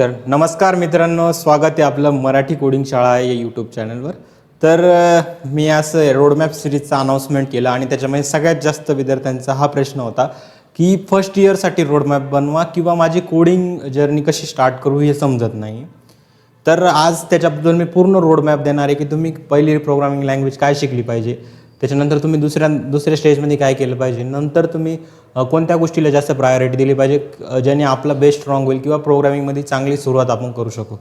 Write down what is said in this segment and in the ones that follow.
तर नमस्कार मित्रांनो स्वागत आहे आपलं मराठी कोडिंग शाळा या यूट्यूब चॅनलवर तर मी असं रोडमॅप सिरीजचा अनाऊन्समेंट केलं आणि त्याच्यामध्ये सगळ्यात जास्त विद्यार्थ्यांचा हा प्रश्न होता की फर्स्ट इयरसाठी रोडमॅप बनवा किंवा माझी कोडिंग जर्नी कशी स्टार्ट करू हे समजत नाही तर आज त्याच्याबद्दल मी पूर्ण रोडमॅप देणार आहे की तुम्ही पहिली प्रोग्रामिंग लँग्वेज काय शिकली पाहिजे त्याच्यानंतर तुम्ही दुसऱ्या दुसऱ्या स्टेजमध्ये काय केलं पाहिजे? नंतर तुम्ही कोणत्या गोष्टीला जास्त प्रायोरिटी दिली पाहिजे? ज्याने आपला बेस्ट स्ट्रॉंग होईल किंवा प्रोग्रामिंगमध्ये चांगली सुरुवात आपण करू शकू.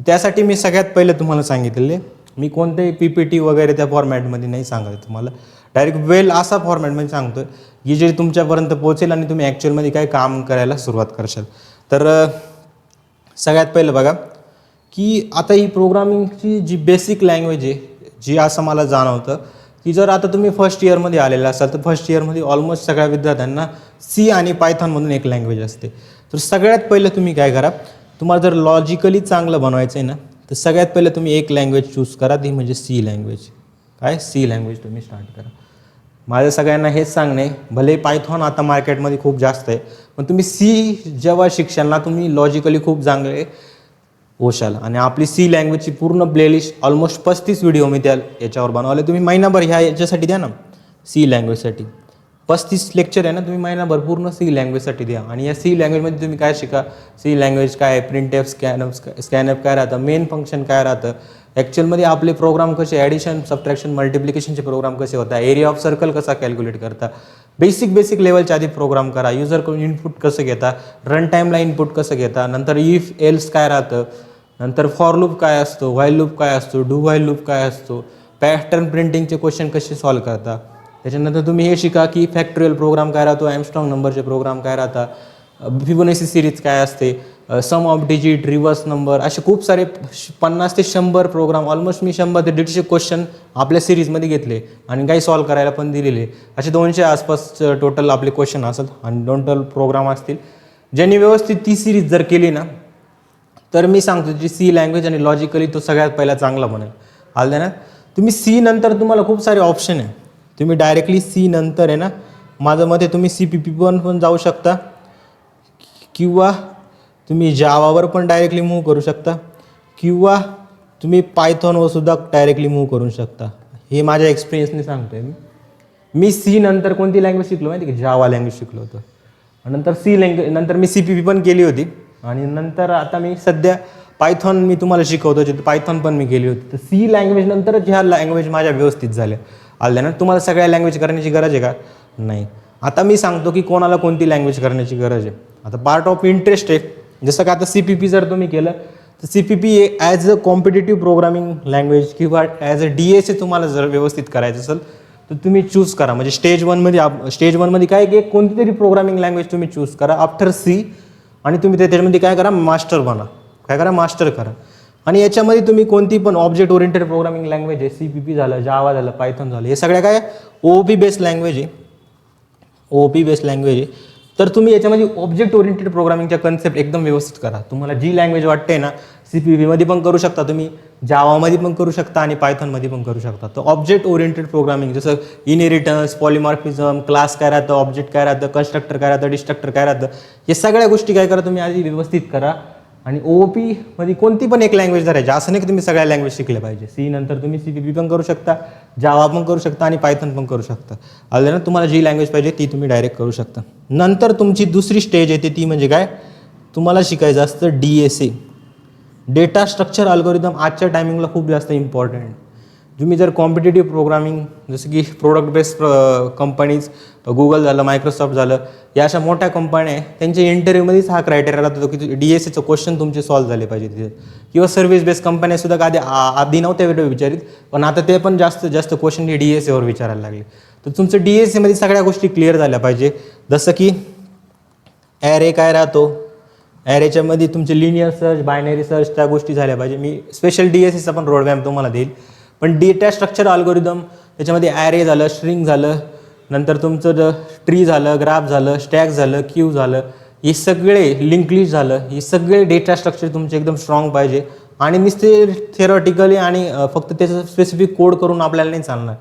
त्यासाठी मी सगळ्यात पहिले तुम्हाला सांगितलेले मी कोणतेही पी पी टी वगैरे त्या फॉर्मॅटमध्ये नाही सांगत तुम्हाला. डायरेक्ट वेल असा फॉर्मॅटमध्ये सांगतो की जे तुमच्यापर्यंत पोहोचेल आणि तुम्ही ॲक्च्युअलमध्ये काय काम करायला सुरुवात करशाल. तर सगळ्यात पहिलं बघा की आता ही प्रोग्रामिंगची जी बेसिक लँग्वेज आहे जी असं मला जाणवतं की जर आता तुम्ही फर्स्ट इयरमध्ये आलेला असाल तर फर्स्ट इयरमध्ये ऑलमोस्ट सगळ्या विद्यार्थ्यांना सी आणि पायथॉनमधून एक लँग्वेज असते. तर सगळ्यात पहिलं तुम्ही काय करा तुम्हाला जर लॉजिकली चांगलं बनवायचं आहे ना तर सगळ्यात पहिलं तुम्ही एक लँग्वेज चूज करा ती म्हणजे सी लँग्वेज काय? सी लँग्वेज तुम्ही स्टार्ट करा. माझं सगळ्यांना हेच सांगणे भले पायथॉन आता मार्केटमध्ये खूप जास्त आहे पण तुम्ही सी जेव्हा शिक्षणला तुम्ही लॉजिकली खूप चांगले ओशाल. आणि आपली सी लँग्वेजची पूर्ण प्लेलिस्ट ऑलमोस्ट पस्तीस व्हिडिओ मी त्या याच्यावर बनवले. तुम्ही महिनाभर ह्या याच्यासाठी द्या ना. सी लँग्वेजसाठी पस्तीस लेक्चर आहे ना तुम्ही महिनाभर पूर्ण सी लँग्वेजसाठी द्या. आणि या सी लँग्वेजमध्ये तुम्ही काय शिका? सी लँग्वेज काय? प्रिंट एफ स्कॅनअप स्कॅनअप काय राहतं? मेन फंक्शन काय राहतं? ॲक्च्युअलमध्ये आपले प्रोग्राम कसे? ॲडिशन सबट्रॅक्शन मल्टिप्लिकेशनचे प्रोग्राम कसे होता एरिया ऑफ सर्कल कसा कॅल्क्युलेट करता? बेसिक बेसिक लेवलच्या आधी प्रोग्राम करा. युजरकडून इनपुट कसं घेता? रन टाईमला इनपुट कसं घेता? नंतर इफ एल्स काय राहतं? नंतर फॉर लूप काय असतो व्हाईल लूप काय असतो डू व्हाईल लूप काय असतो पॅटर्न प्रिंटिंगचे क्वेश्चन कसे सॉल्व करता? त्याच्यानंतर तुम्ही हे शिका की फॅक्टोरियल प्रोग्राम काय राहतो ॲमस्ट्रॉंग नंबरचे प्रोग्राम काय राहता फिबोनेसी सिरीज काय असते sum of digit reverse number असे खूप सारे श- पन्नास ते शंभर प्रोग्राम ऑलमोस्ट मी शंभर ते दीडशे क्वेश्चन आपल्या सिरीजमध्ये घेतले आणि काही सॉल्व करायला पण दिलेले. असे दोनशे आसपास टोटल आपले क्वेश्चन असतात आणि टोटल प्रोग्राम असतील. ज्यांनी व्यवस्थित ती सिरीज जर केली ना तर मी सांगतो जी सी लँग्वेज आणि लॉजिकली तो सगळ्यात पहिला चांगला बनेल आलं ना? तुम्ही सी नंतर तुम्हाला खूप सारे ऑप्शन आहे. तुम्ही डायरेक्टली सी नंतर आहे ना माझं मते तुम्ही सी पी पी पण पण जाऊ शकता. किंवा तुम्ही जावावर पण डायरेक्टली मूव्ह करू शकता. किंवा तुम्ही पायथॉनवर सुद्धा डायरेक्टली मूव्ह करू शकता. हे माझ्या एक्सपिरियन्सने सांगतो आहे मी. मी सी नंतर कोणती लँग्वेज शिकलो माहिती का? जावा लँग्वेज शिकलो होतो. नंतर सी लँग्वेज नंतर मी सी पी पी पण केली होती. आणि नंतर आता मी सध्या पायथॉन मी तुम्हाला शिकवतो जिथं पायथॉन पण मी केली होती. तर सी लँग्वेज नंतरच ह्या लँग्वेज माझ्या व्यवस्थित झाल्या. आल्या ना? तुम्हाला सगळ्या लँग्वेज करण्याची गरज आहे का? नाही. आता मी सांगतो की कोणाला कोणती लँग्वेज करण्याची गरज आहे. आता पार्ट ऑफ इंटरेस्ट आहे. जसं का आता सी पी पी जर तुम्ही केलं तर C P P as a competitive programming language किंवा as a D S A तुम्हाला जर व्यवस्थित करायचं असेल तर तुम्ही चूज करा. म्हणजे स्टेज वनमध्ये आप स्टेज वनमध्ये काय की एक कोणती तरी प्रोग्रामिंग लँग्वेज तुम्ही चूज करा. आफ्टर सी आणि तुम्ही ते- त्याच्यामध्ये काय करा मास्टर बना. काय करा मास्टर करा. आणि याच्यामध्ये तुम्ही कोणती पण ऑब्जेक्ट ओरिएंटेड प्रोग्रामिंग लँग्वेज आहे सी पी पी झालं जावा झालं पायथन झालं हे सगळ्या काय? ओ पी बेस्ड लँग्वेज आहे. ओ पी बेस्ड लँग्वेज आहे. तर तुम्ही याच्यामध्ये ऑब्जेक्ट ओरिएंटेड प्रोग्रामिंगच्या कन्सेप्ट एकदम व्यवस्थित करा. तुम्हाला जी लँग्वेज वाटते ना सी पी व्हीमध्ये पण करू शकता तुम्ही जावामध्ये पण करू शकता आणि पायथॉनमध्ये पण करू शकता. तर ऑब्जेक्ट ओरिएंटेड प्रोग्रामिंग जसं इनहेरिटन्स पॉलिमॉर्फिझम क्लास काय राहतं ऑब्जेक्ट काय राहतं कन्स्ट्रक्टर काय राहतं डिस्ट्रक्टर काय राहतं या सगळ्या गोष्टी काय करा तुम्ही आधी व्यवस्थित करा. आणि ओ पीमध्ये कोणती पण एक लँग्वेज धरायची असं नाही की तुम्ही सगळ्या लँग्वेज शिकल्या पाहिजे. सी नंतर तुम्ही सी बी पी पण करू शकता जावा पण करू शकता आणि पायथन पण करू शकता. आलं ना तुम्हाला जी लँग्वेज पाहिजे ती तुम्ही डायरेक्ट करू शकता. नंतर तुमची दुसरी स्टेज येते ती म्हणजे काय? तुम्हाला शिकायचं असतं D S A data structure algorithm आजच्या टायमिंगला खूप जास्त इम्पॉर्टंट तुम्ही जर कॉम्पिटेटिव्ह प्रोग्रामिंग जसं की प्रोडक्ट बेस्ड कंपनीज गुगल झालं मायक्रोसॉफ्ट झालं या अशा मोठ्या कंपन्या आहे त्यांच्या इंटरव्ह्यूमध्येच हा क्रायटेरिया राहतो की डी एस एचं क्वेश्चन तुमचे सॉल्व्ह झाले पाहिजे तिथे. किंवा सर्व्हिस बेस्ड कंपन्या सुद्धा आधी आ- आधी नव्हत्या व्हिडिओ विचारित पण आता ते पण जास्त जास्त क्वेश्चन हे डी एस एवर विचारायला लागले. तर तुमचं डी एस एमध्ये सगळ्या गोष्टी क्लिअर झाल्या पाहिजे. जसं की ॲरे काय राहतो? ॲरेच्यामध्ये तुमचे लिनियर सर्च बायनरी सर्च त्या गोष्टी झाल्या पाहिजे. मी स्पेशल डी एस एचा पण रोडमॅप तुम्हाला देईल. पण डेटा स्ट्रक्चर अल्गोरिदम त्याच्यामध्ये ॲरे झालं स्ट्रिंग झालं नंतर तुमचं ट्री झालं ग्राफ झालं स्टॅक झालं क्यू झालं हे सगळे लिंक झालं हे सगळे डेटा स्ट्रक्चर तुमचे एकदम स्ट्रॉंग पाहिजे. आणि नुसते थेरॉटिकली आणि फक्त त्याचं स्पेसिफिक कोड करून आपल्याला नाही चालणार.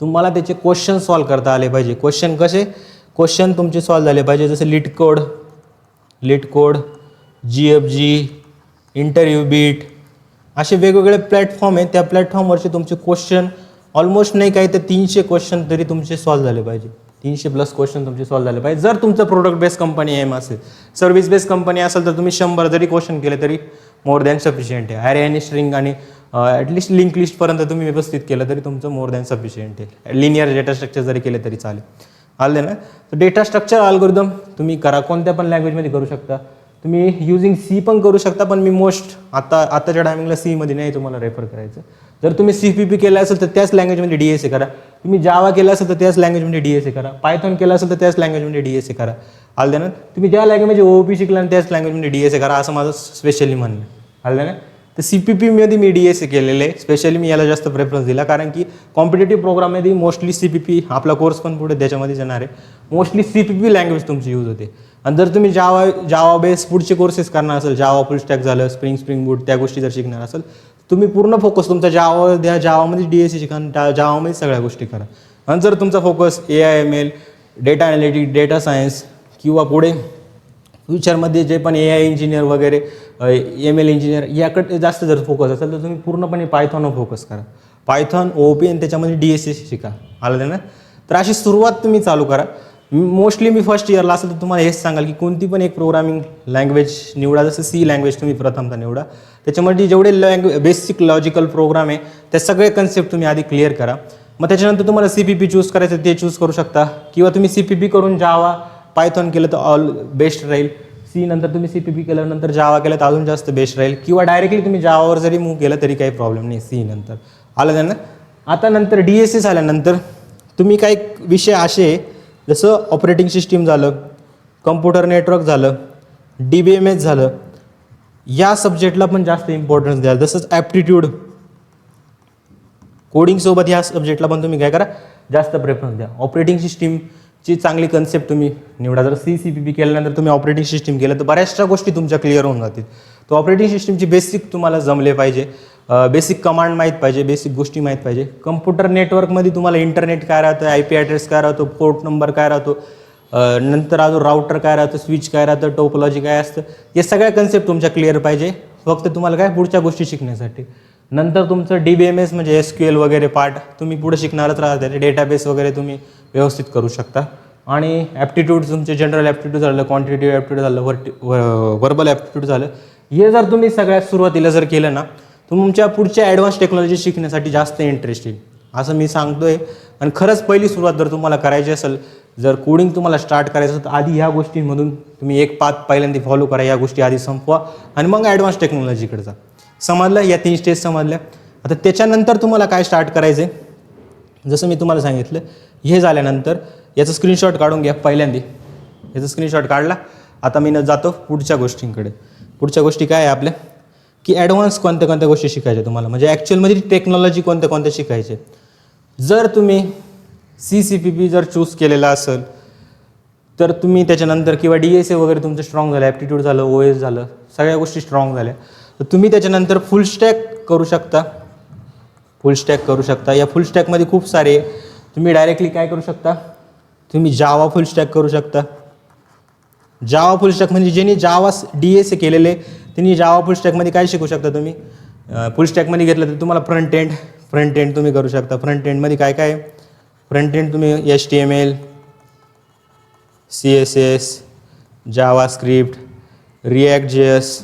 तुम्हाला त्याचे क्वेश्चन सॉल्व करता आले पाहिजे. क्वेश्चन कसे? क्वेश्चन तुमचे सॉल्व झाले पाहिजे. जसे LeetCode LeetCode G F G InterviewBit असे वेगवेगळे प्लॅटफॉर्म आहे त्या प्लॅटफॉर्मवरचे तुमचे क्वेश्चन ऑलमोस्ट नाही काही तर तीनशे क्वेश्चन तरी तुमचे सॉल्व्ह झाले पाहिजे. तीनशे प्लस क्वेश्चन तुमचे सॉल्व्ह झाले पाहिजे. जर तुमचं प्रोडक्ट बेस्ड कंपनी एम असेल. सर्व्हिस बेस्ड कंपनी असेल तर तुम्ही शंभर जरी क्वेश्चन केले तरी मोर दॅन सफिशियंट आहे. अरे आणि स्ट्रिंग आणि ॲटलिस्ट लिंक लिस्टपर्यंत तुम्ही व्यवस्थित केलं तरी तुमचं मोर दॅन सफिशियंट आहे. लिनियर डेटा स्ट्रक्चर जरी केले तरी चालेल. आले ना? तर डेटा स्ट्रक्चर अल्गोरिदम तुम्ही करा. कोणत्या पण लँग्वेजमध्ये करू शकता. तुम्ही युजिंग सी पण करू शकता पण मी मोस्ट आता आताच्या टायमिंगला सीमध्ये नाही तुम्हाला रेफर करायचं. जर तुम्ही सी पी पी केलं असेल तर त्याच लँग्वेजमध्ये डी एस ए करा. तुम्ही जावा केला असेल तर त्याच लँग्वेजमध्ये डी एस ए करा. पायथॉन केला असेल तर त्याच लँग्वेजमध्ये डी एस ए करा. आलद्यानं तुम्ही ज्या लँग्वेजमध्ये ओ पी शिकला आणि त्याच लँग्वेजमध्ये डी एस ए करा असं माझं स्पेशली म्हणणं. आहे आलं ना? तर सी पी पीमध्ये मी डी एस ए केलेलं आहे स्पेशली मी याला जास्त प्रेफरन्स दिला. कारण की कॉम्पिटेटिव्ह प्रोग्राममध्ये मोस्टली सी पी पी आपला कोर्स पण पुढे त्याच्यामध्ये जाणार आहे. Mostly C P P language तुमची यूज होते. आणि जर तुम्ही जावा जावा बेस पुढचे कोर्सेस करणार असेल जावा फुल स्टॅक झालं स्प्रिंग स्प्रिंग बूट त्या गोष्टी जर शिकणार असेल तुम्ही पूर्ण फोकस तुमचा जावा द्या जावामध्ये डी एस सी शिका त्या जावामध्ये सगळ्या गोष्टी करा. आणि जर तुमचा focus A I M L data analytic data science किंवा पुढे फ्युचरमध्ये जे पण ए आय इंजिनियर वगैरे एम एल इंजिनियर याकडे जास्त जर फोकस असेल तर तुम्ही पूर्णपणे पायथॉनवर फोकस करा. पायथॉन ओ पी आणि त्याच्यामध्ये डी एस सी शिका. आलं ना? तर अशी सुरुवात तुम्ही चालू करा. मोस्टली मी फर्स्ट इयरला असेल तर तुम्हाला हेच सांगाल की कोणती पण एक प्रोग्रामिंग लँग्वेज निवडा जसं सी लँग्वेज तुम्ही प्रथमतः निवडा. त्याच्यामध्ये जेवढे लँग्वे बेसिक लॉजिकल प्रोग्राम आहे त्या सगळे कन्सेप्ट तुम्ही आधी क्लिअर करा. मग त्याच्यानंतर तुम्हाला सी पी पी चूज करायचं ते चूज करू शकता. किंवा तुम्ही सी पी पी करून जावा पायथॉन केलं तर ऑल बेस्ट राहील सी नंतर तुम्ही सी पी पी केल्यानंतर जावा केलं तर अजून जास्त बेस्ट राहील किंवा डायरेक्टली तुम्ही जावावर जरी मूव्ह केलं तरी काही प्रॉब्लेम नाही सी नंतर. आलं त्यांना आता नंतर डी एस एस आल्यानंतर तुम्ही काही विषय असे जसं ऑपरेटिंग सिस्टीम झालं कम्प्युटर नेटवर्क झालं डी बी एम एस झालं या सब्जेक्टला पण जास्त इम्पॉर्टन्स द्या जसंच ॲप्टिट्यूड कोडिंगसोबत ह्या सब्जेक्टला पण तुम्ही काय करा जास्त प्रेफरन्स द्या. ऑपरेटिंग सिस्टीमची चांगली कन्सेप्ट तुम्ही निवडा. जर सी सी पी पी केल्यानंतर तुम्ही ऑपरेटिंग सिस्टीम केलं तर बऱ्याचशा गोष्टी तुमच्या क्लिअर होऊन जातील. तर ऑपरेटिंग सिस्टीमची बेसिक तुम्हाला जमले पाहिजे. बेसिक कमांड माहीत पाहिजे बेसिक गोष्टी माहीत पाहिजे. कम्प्युटर नेटवर्कमध्ये तुम्हाला इंटरनेट काय राहतं आय पी ॲड्रेस काय राहतो पोर्ट नंबर काय राहतो नंतर अजून राऊटर काय राहतं स्विच काय राहतं टोपोलॉजी काय असतं या सगळ्या कन्सेप्ट तुमच्या क्लिअर पाहिजे. फक्त तुम्हाला काय पुढच्या गोष्टी शिकण्यासाठी. नंतर तुमचं डी बी एम एस म्हणजे एस क्यू एल वगैरे पार्ट तुम्ही पुढे शिकणारच राहते डेटाबेस वगैरे तुम्ही व्यवस्थित करू शकता. आणि ॲप्टिट्यूड तुमचे जनरल ॲप्टिट्यूड झालं क्वांटिटेटिव्ह ॲप्टिट्यूड झालं वर्टी वर्बल ॲप्टिट्यूड झालं हे जर तुम्ही सगळ्यात सुरुवातीला जर केलं ना तुमच्या पुढच्या ॲडव्हान्स टेक्नॉलॉजी शिकण्यासाठी जास्त इंटरेस्ट येईल. असं मी सांगतोय. आणि खरंच पहिली सुरुवात जर तुम्हाला करायची असेल जर कोडिंग तुम्हाला स्टार्ट करायचं असेल तर आधी ह्या गोष्टींमधून तुम्ही एक पाच पहिल्यांदा फॉलो करा. या गोष्टी आधी संपवा आणि मग ॲडव्हान्स टेक्नॉलॉजीकडे जा. समजलं? या तीन स्टेज समजल्या. आता त्याच्यानंतर तुम्हाला काय स्टार्ट करायचं आहे जसं मी तुम्हाला सांगितलं हे झाल्यानंतर याचं स्क्रीनशॉट काढून घ्या पहिल्यांदा. याचा स्क्रीनशॉट काढला. आता मी न जातो पुढच्या गोष्टींकडे. पुढच्या गोष्टी काय आहे आपल्या? की ॲडव्हान्स कोणत्या कोणत्या गोष्टी शिकायच्या तुम्हाला? म्हणजे ॲक्च्युअलमध्ये टेक्नॉलॉजी कोणत्या कोणत्या शिकायचे? जर तुम्ही सी सी पी पी जर चूज केलेला असेल तर तुम्ही त्याच्यानंतर किंवा डी एस ए वगैरे तुमचं स्ट्रॉंग झालं ॲप्टिट्यूड झालं ओ एस झालं सगळ्या गोष्टी स्ट्रॉंग झाल्या. तर तुम्ही त्याच्यानंतर फुल स्टॅक करू शकता. फुल स्टॅक करू शकता. या फुल स्टॅकमध्ये खूप सारे तुम्ही डायरेक्टली काय करू शकता? तुम्ही जावा फुल स्टॅक करू शकता. जावा फुल स्टॅक म्हणजे ज्यांनी जावा डी एस ए केलेले त्यांनी जावा फुल स्टॅकमध्ये काय शिकू शकता तुम्ही? फुल स्टॅकमध्ये घेतलं तर तुम्हाला फ्रंट एंड फ्रंट एंड तुम्ही करू शकता. फ्रंट एंडमध्ये काय काय? फ्रंट एंड तुम्ही H T M L C S S JavaScript React J S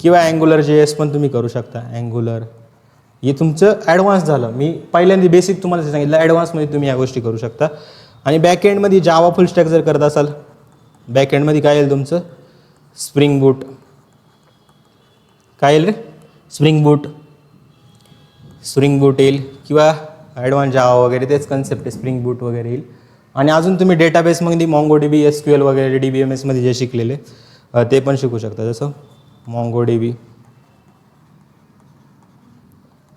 किंवा अँग्युलर जे एस पण तुम्ही करू शकता. अँग्युलर हे तुमचं ॲडव्हान्स झालं. मी पहिल्यांदा बेसिक तुम्हाला सांगितलं ॲडव्हान्समध्ये तुम्ही या गोष्टी करू शकता. आणि बॅकएंडमध्ये जावा फुल स्टॅक जर करत असाल बॅकएंडमध्ये काय येईल तुमचं? स्प्रिंग बूट काय येईल रे? स्प्रिंग बूट स्प्रिंग बूट येईल किंवा ॲडव्हान्स जावा वगैरे तेच कन्सेप्ट आहे. स्प्रिंग बूट वगैरे येईल. आणि अजून तुम्ही डेटाबेसमध्ये Mongo D B S Q L वगैरे डी बी एम एसमध्ये जे शिकलेले ते पण शिकू शकता. जसं Mongo D B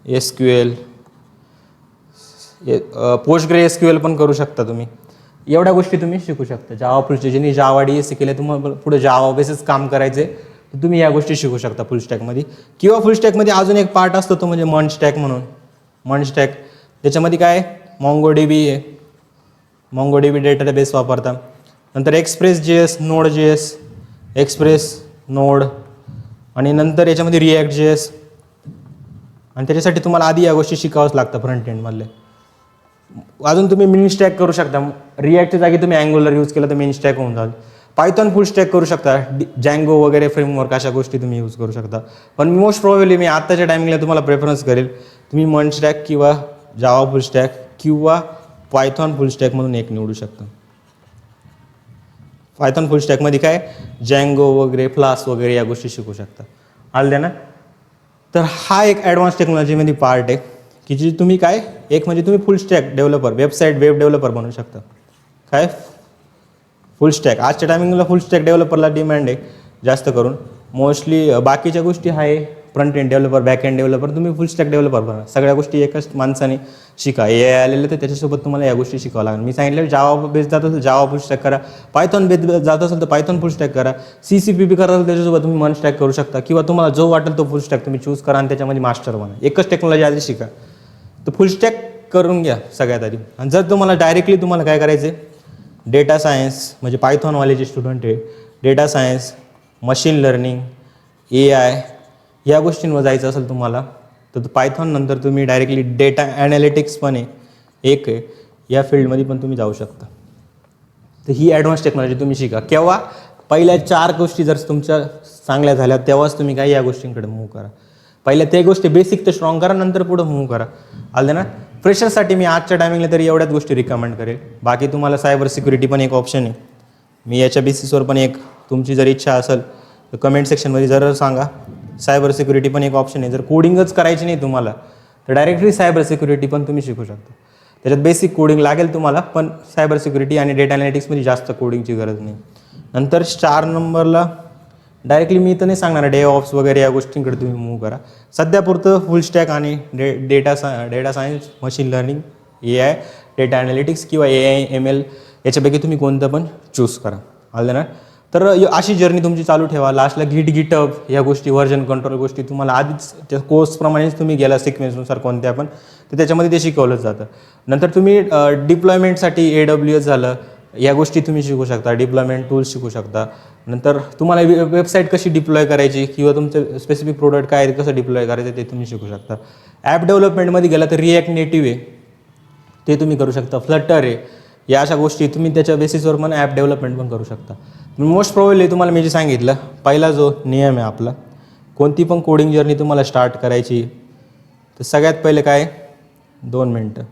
S Q L PostgreSQL पण करू शकता तुम्ही. एवढ्या गोष्टी तुम्ही शिकू शकता. जावा फुलस्टॅक ज्यांनी जावा डी एस शिकले तुम्हाला पुढे जावा बेसिस काम करायचे. तुम्ही या गोष्टी शिकू शकता फुल स्टॅकमध्ये किंवा फुल स्टॅकमध्ये अजून एक पार्ट असतो तो म्हणजे मन स्टॅक म्हणून. मन स्टॅक त्याच्यामध्ये काय मॉंगो डी बी आहे. मॉंगो डी बी डेटाबेस वापरता. नंतर Express J S Node J S Express Node आणि नंतर याच्यामध्ये रिॲक्ट जेस आणि त्याच्यासाठी तुम्हाला आधी या गोष्टी शिकावंच लागतं फ्रंट एंडमधले अजून तुम्ही मिनी स्टॅक करू शकता. रिॲक्टच्या जागी तुम्ही अँग्युलर यूज केलं तर मिनी स्टॅक होऊन जाईल. पायथॉन फुल स्टॅक करू शकता. जँगो वगैरे फ्रेमवर्क अशा गोष्टी तुम्ही यूज करू शकता. पण मोस्ट प्रॉब्ली मी आत्ताच्या टायमिंगला तुम्हाला प्रेफरन्स करेल. तुम्ही मन स्टॅक किंवा जावा फुल स्टॅक किंवा पायथॉन फुल स्टॅकमधून एक निवडू शकता. पायथॉन फुल स्टॅकमध्ये काय? जँगो वगैरे फ्लास वगैरे या गोष्टी शिकू शकता. आलं ना? तर हा एक ॲडव्हान्स टेक्नॉलॉजीमध्ये पार्ट आहे की जी तुम्ही काय? एक म्हणजे तुम्ही full stack developer website web developer बनवू शकता. काय? फुल स्टॅक आजच्या टायमिंगला फुल स्टॅक डेव्हलपरला डिमांड आहे जास्त करून. मोस्टली बाकीच्या गोष्टी आहे front end developer back end developer तुम्ही फुल स्टॅक डेव्हलपर बना सगळ्या गोष्टी एकाच माणसाने शिका. ए आय आलेलं तर त्याच्यासोबत तुम्हाला या गोष्टी शिकावं लागेल. मी सांगितलं जावा बेस जात असेल जावा फुल स्टॅक करा. पायथॉन बेस जात असेल तर पायथॉन फुल स्टॅक करा. सी सी पी पी करा असेल त्याच्यासोबत तुम्ही मन स्टॅक करू शकता. किंवा तुम्हाला जो वाटेल तो फुल स्टॅक तुम्ही चूज करा आणि त्याच्यामध्ये मास्टर बना एकच टेक्नॉलॉजी आधी शिका. तर फुल स्टॅक करून घ्या सगळ्यात आधी. आणि जर तुम्हाला डायरेक्टली तुम्हाला काय करायचं आहे डेटा सायन्स म्हणजे पायथॉनवाले जे स्टुडंट आहे data science machine learning A I या गोष्टींवर जायचं असेल तुम्हाला तर पायथॉन नंतर तुम्ही डायरेक्टली डेटा ॲनालिटिक्स पण आहे एक आहे या फील्डमध्ये पण तुम्ही जाऊ शकता. तर ही ॲडव्हान्स टेक्नॉलॉजी तुम्ही शिका. केव्हा? पहिल्या चार गोष्टी जर तुमच्या चांगल्या झाल्या तेव्हाच तुम्ही काय या गोष्टींकडे मूव्ह करा. पहिल्या ते गोष्टी बेसिक तर स्ट्रॉंग करा नंतर पुढं मूव्ह करा. आलं ना? फ्रेशरसाठी मी आजच्या टायमिंगला तरी एवढ्याच गोष्टी रिकमेंड करेल. बाकी तुम्हाला सायबर सिक्युरिटी पण एक ऑप्शन आहे. मी याच्या बेसिसवर पण एक तुमची जर इच्छा असेल तर कमेंट सेक्शनमध्ये जर सांगा. सायबर सिक्युरिटी पण एक ऑप्शन आहे. जर कोडिंगच करायची नाही तुम्हाला तर डायरेक्टली सायबर सिक्युरिटी पण तुम्ही शिकू शकता. त्याच्यात बेसिक कोडिंग लागेल तुम्हाला पण सायबर सिक्युरिटी आणि डेटा अनालिटिक्समध्ये जास्त कोडिंगची गरज नाही. नंतर चार नंबरला डायरेक्टली मी तर नाही सांगणार डे ऑफ्स वगैरे या गोष्टींकडे तुम्ही मूव्ह करा. सध्यापुरतं फुल स्टॅक आणि डे डेटा सा data science machine learning A I data analytics किंवा ए आय एम एल याच्यापैकी तुम्ही कोणतं पण चूज करा. आलं ना तर अशी जर्नी तुमची चालू ठेवा. लास्टला गिट गिटअप या गोष्टी व्हर्जन कंट्रोल गोष्टी तुम्हाला आधीच त्या कोर्सप्रमाणेच तुम्ही गेला सिक्वेन्सनुसार कोणत्या पण तर त्याच्यामध्ये ते शिकवलं जातं. नंतर तुम्ही डिप्लॉयमेंटसाठी ए डब्ल्यू एस झालं. या गोष्टी तुम्ही शिकू शकता डिप्लॉयमेंट टूल्स शिकू शकता. नंतर तुम्हाला वे वेबसाईट कशी डिप्लॉय करायची किंवा तुमचं स्पेसिफिक प्रोडक्ट काय आहे, कसं डिप्लॉय करायचं ते तुम्ही शिकू शकता. ॲप डेव्हलपमेंटमध्ये गेला तर रिॲक्ट नेटिव्ह आहे. ते तुम्ही करू शकता. फ्लटर आहे. या अशा गोष्टी तुम्ही त्याच्या बेसिसवर पण ॲप डेव्हलपमेंट पण करू शकता. मोस्ट प्रॉब्ली तुम्हाला मी जे सांगितलं पहिला जो नियम आहे आपला कोणती पण कोडिंग जर्नी तुम्हाला स्टार्ट करायची तर सगळ्यात पहिले काय? दोन मिनटं.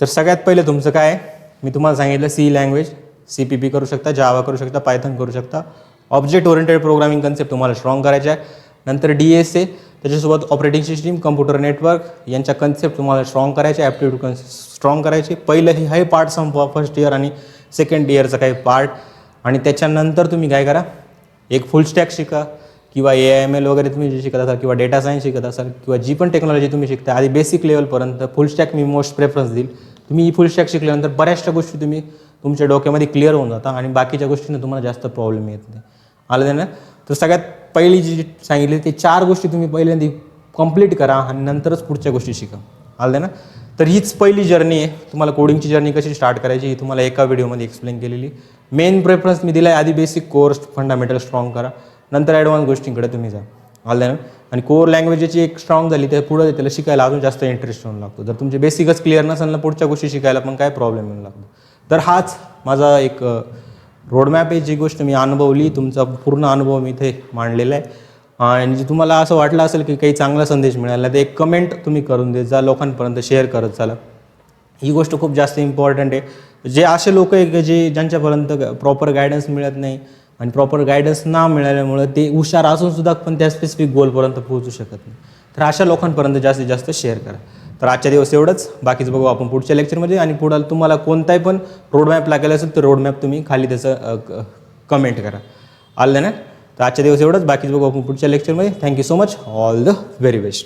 तर सगळ्यात पहिलं तुमचं काय? आहे? मी तुम्हाला सांगितलं C language C P P करू शकता जावा करू शकता पायथन करू शकता. ऑब्जेक्ट ओरिएंटेड प्रोग्रामिंग कन्सेप्ट तुम्हाला स्ट्रॉंग करायचे आहे. नंतर डी एस ए त्याच्यासोबत ऑपरेटिंग सिस्टीम कम्प्युटर नेटवर्क यांच्या कन्सेप्ट तुम्हाला स्ट्रॉंग करायचे ॲप्टिट्यूड कन्स स्ट्रॉंग करायचे. पहिलं हे हे पार्ट संपवा फर्स्ट इयर आणि सेकंड इयरचं काही पार्ट आणि त्याच्यानंतर तुम्ही काय करा? एक फुल स्टॅक शिका. किंवा ए एम एल वगैरे तुम्ही जे शिकत असाल किंवा डेटा सायन्स शिकत असाल किंवा जी पण टेक्नॉलॉजी तुम्ही शिकता आधी बेसिक लेवलपर्यंत फुल स्टॅक मी मोस्ट प्रेफरन्स देईल. तुम्ही ही फुल स्टॅक शिकल्यानंतर बऱ्याचशा गोष्टी तुम्ही तुमच्या डोक्यामध्ये क्लिअर होऊन जाता आणि बाकीच्या गोष्टींना तुम्हाला जास्त प्रॉब्लेम येत नाही. आलं ना? तर सगळ्यात पहिली जी सांगितली ते चार गोष्टी तुम्ही पहिल्यांदा कंप्लीट करा आणि नंतरच पुढच्या गोष्टी शिका. आलं ना? तर हीच पहिली जर्नी आहे. तुम्हाला कोडिंगची जर्नी कशी स्टार्ट करायची ही तुम्हाला एका व्हिडिओमध्ये एक्सप्लेन केलेली. मेन प्रेफरन्स मी दिला आहे आधी बेसिक कोर्स फंडामेंटल स्ट्रॉंग करा. नंतर ॲडव्हान्स गोष्टींकडे तुम्ही जा. आलं ना? आणि कोर लँग्वेजची एक स्ट्रॉंग झाली तर पुढे त्याला शिकायला अजून जास्त इंटरेस्ट होऊन लागतो. जर तुमचे बेसिकच क्लिअर नसेल ना पुढच्या गोष्टी शिकायला पण काय प्रॉब्लेम येऊन लागतो? तर हाच माझा एक रोडमॅप आहे जी गोष्ट मी अनुभवली तुमचा पूर्ण अनुभव मी इथे मांडलेला आहे. आणि तुम्हाला असं वाटलं असेल की काही चांगला संदेश मिळाला तर एक कमेंट तुम्ही करून देत जा लोकांपर्यंत शेअर करत चाला. ही गोष्ट खूप जास्त इम्पॉर्टंट आहे. जे असे लोक आहे की जे ज्यांच्यापर्यंत प्रॉपर गायडन्स मिळत नाही आणि प्रॉपर गायडन्स ना मिळाल्यामुळं ते हुशार असून सुद्धा पण त्या स्पेसिफिक गोलपर्यंत पोहोचू शकत नाही. तर अशा लोकांपर्यंत जास्तीत जास्त शेअर करा. तर आजच्या दिवस एवढंच. बाकीचं बघू आपण पुढच्या लेक्चरमध्ये आणि पुढं तुम्हाला कोणताही पण रोडमॅप लागेल असेल तर रोडमॅप तुम्ही खाली त्याचं कमेंट करा. आलं ना? तर आजच्या दिवस एवढंच. बाकीचं बघू आपण पुढच्या लेक्चरमध्ये thank you so much all the very best